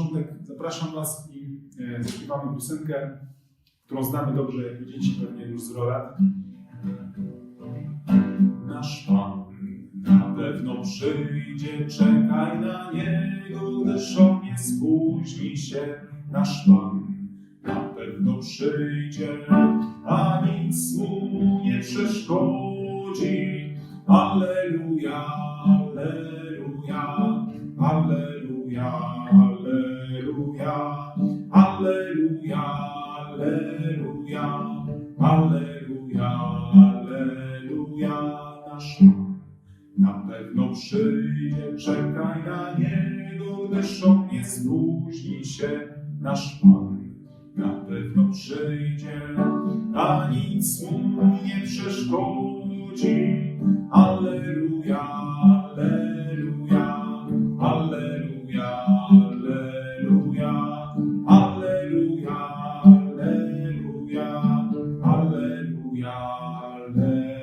początek zapraszam Was i e, zaśpiewamy piosenkę, którą znamy dobrze jako dzieci, pewnie już z lat. Nasz Pan na pewno przyjdzie, czekaj na Niego, gdyż On nie spóźni się. Nasz Pan na pewno przyjdzie, a nic Mu nie przeszkodzi. Alleluja, Alleluja, Alleluja, przyjdzie, czekaj na Niego, gdyż On nie spóźni się, nasz Pan na pewno przyjdzie, a nic Mu nie przeszkodzi. Alleluja, Alleluja, Alleluja, Alleluja, Alleluja, Alleluja, Alleluja, Alleluja.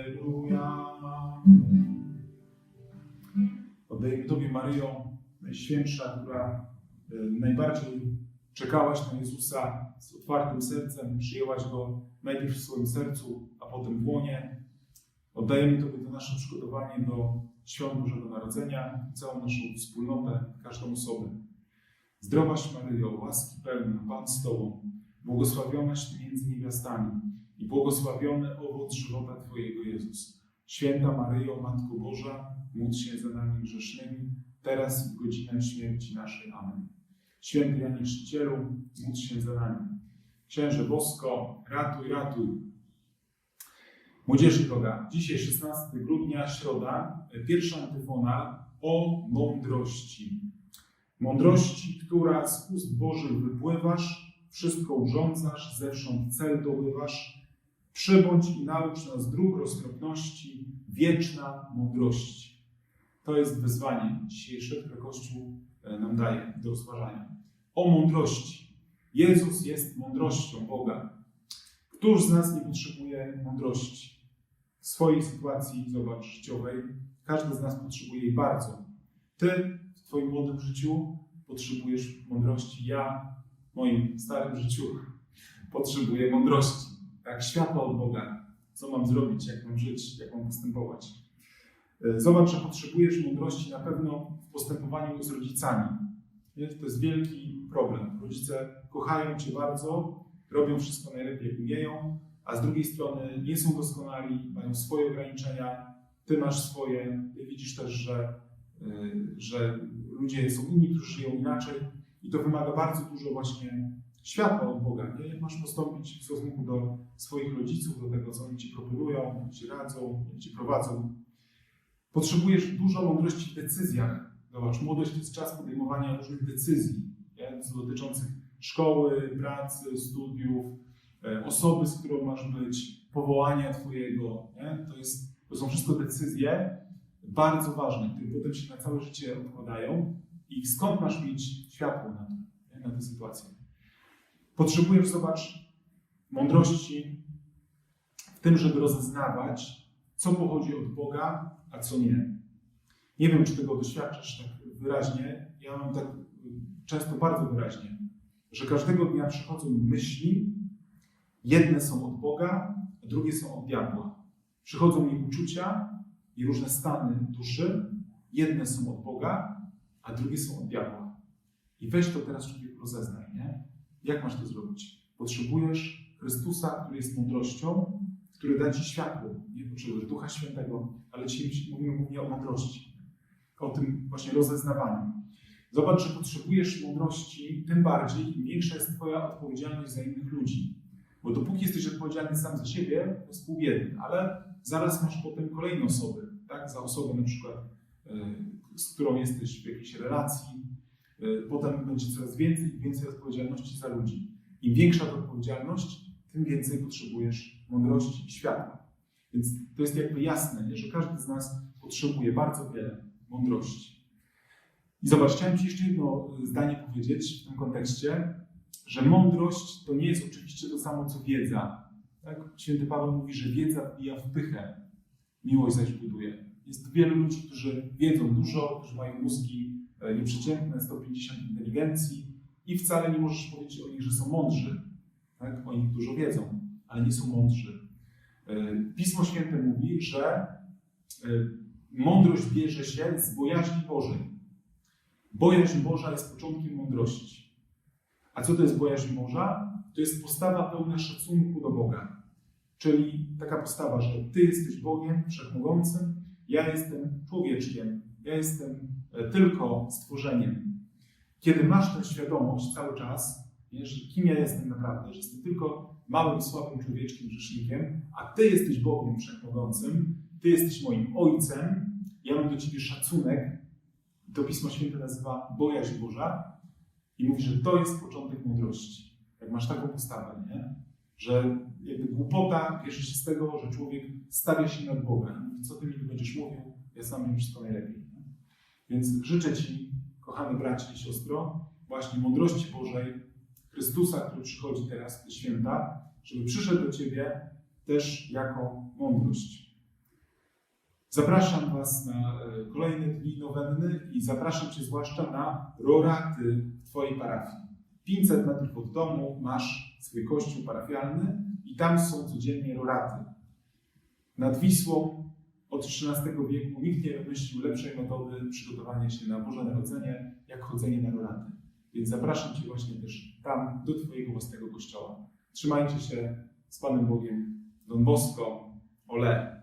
Tobie, Maryjo, Najświętsza, która e, najbardziej czekałaś na Jezusa z otwartym sercem, przyjęłaś Go najpierw w swoim sercu, a potem w łonie. Oddajemy Tobie to nasze przygotowanie do świąt Bożego Narodzenia całą naszą wspólnotę, każdą osobę. Zdrowaś Maryjo, łaski pełna, Pan z Tobą, błogosławionaś Ty między niewiastami i błogosławiony owoc żywota Twojego Jezus. Święta Maryjo, Matko Boża, módl się za nami grzesznymi, teraz i w godzinę śmierci naszej. Amen. Święty Janie Chrzcicielu, módl się za nami. Księże Bosko, ratuj, ratuj. Młodzieży droga, dzisiaj 16 grudnia, środa, pierwsza antyfona o mądrości. Mądrości, która z ust Bożych wypływasz, wszystko urządzasz, zewsząd cel dobywasz. Przybądź i naucz nas dróg roztropności, wieczna mądrości. To jest wyzwanie dzisiejsze, które Kościół e, nam daje do rozważania. O mądrości. Jezus jest mądrością Boga. Któż z nas nie potrzebuje mądrości? W swojej sytuacji, zobacz, życiowej, każdy z nas potrzebuje jej bardzo. Ty w Twoim młodym życiu potrzebujesz mądrości. Ja w moim starym życiu potrzebuję mądrości. Tak, światła od Boga. Co mam zrobić, jak mam żyć, jak mam postępować. E, Zobacz, że potrzebujesz mądrości na pewno w postępowaniu z rodzicami. To jest wielki problem. Rodzice kochają Cię bardzo, robią wszystko najlepiej, jak umieją, a z drugiej strony nie są doskonali, mają swoje ograniczenia, Ty masz swoje. Ty widzisz też, że, y, że ludzie są inni, którzy żyją inaczej i to wymaga bardzo dużo właśnie światła od Boga. Nie? Jak masz postąpić w stosunku do swoich rodziców, do tego, co oni Ci proponują, jak Ci radzą, jak Ci prowadzą. Potrzebujesz dużo mądrości w decyzjach. Zobacz, młodość to jest czas podejmowania różnych decyzji nie? Dotyczących szkoły, pracy, studiów, e, osoby, z którą masz być, powołania Twojego. Nie? To, jest, to są wszystko decyzje bardzo ważne, które potem się na całe życie odkładają i skąd masz mieć światło na to, na tę sytuację. Potrzebujesz, zobacz, mądrości w tym, żeby rozeznawać, co pochodzi od Boga, a co nie. Nie wiem, czy tego doświadczasz tak wyraźnie. Ja mam tak y, często bardzo wyraźnie, że każdego dnia przychodzą mi myśli, jedne są od Boga, a drugie są od diabła. Przychodzą mi uczucia i różne stany duszy, jedne są od Boga, a drugie są od diabła. I weź to teraz człowiek rozeznaj, nie? Jak masz to zrobić? Potrzebujesz Chrystusa, który jest mądrością, który da Ci światło. Nie potrzebujesz Ducha Świętego, ale dzisiaj mówimy głównie o mądrości. O tym właśnie rozeznawaniu. Zobacz, że potrzebujesz mądrości, tym bardziej, im większa jest Twoja odpowiedzialność za innych ludzi. Bo dopóki jesteś odpowiedzialny sam za siebie, to jest pół biedy, ale zaraz masz potem kolejne osoby, tak? Za osobę na przykład, y, z którą jesteś w jakiejś relacji. Y, Potem będzie coraz więcej i więcej odpowiedzialności za ludzi. Im większa ta odpowiedzialność, tym więcej potrzebujesz mądrości i światła. Więc to jest jakby jasne, nie? że każdy z nas potrzebuje bardzo wiele mądrości. I zobacz, chciałem Ci jeszcze jedno zdanie powiedzieć w tym kontekście, że mądrość to nie jest oczywiście to samo co wiedza. Tak? Święty Paweł mówi, że wiedza wbija w pychę, miłość zaś buduje. Jest wielu ludzi, którzy wiedzą dużo, którzy mają mózgi nieprzeciętne, 150 inteligencji, i wcale nie możesz powiedzieć o nich, że są mądrzy. Tak? Oni dużo wiedzą, ale nie są mądrzy. E, Pismo Święte mówi, że e, mądrość bierze się z bojaźni Bożej. Bojaźń Boża jest początkiem mądrości. A co to jest bojaźń Boża? To jest postawa pełna szacunku do Boga. Czyli taka postawa, że Ty jesteś Bogiem Wszechmogącym, ja jestem człowieczkiem, ja jestem e, tylko stworzeniem. Kiedy masz tę świadomość cały czas, wiesz, kim ja jestem naprawdę, że jestem tylko małym, słabym człowieczkiem, grzesznikiem, a Ty jesteś Bogiem Wszechmogącym, Ty jesteś moim Ojcem, ja mam do Ciebie szacunek, to Pismo Święte nazywa bojaźń Boża i mówi, że to jest początek mądrości. Jak masz taką postawę, nie? że jakby głupota bierze się z tego, że człowiek stawia się nad mówi, co Ty mi będziesz mówił, ja sam wiem wszystko najlepiej. Więc życzę Ci, kochany bracie i siostro, właśnie mądrości Bożej, Chrystusa, który przychodzi teraz te święta, żeby przyszedł do Ciebie też jako mądrość. Zapraszam Was na e, kolejne dni nowenny i zapraszam Cię zwłaszcza na roraty w Twojej parafii. 500 metrów od domu masz swój kościół parafialny i tam są codziennie roraty. Nad Wisłą od XIII wieku nikt nie wymyślił lepszej metody przygotowania się na Boże Narodzenie, jak chodzenie na roraty. Więc zapraszam Cię właśnie też tam, do Twojego własnego kościoła. Trzymajcie się z Panem Bogiem. Don Bosco, ole.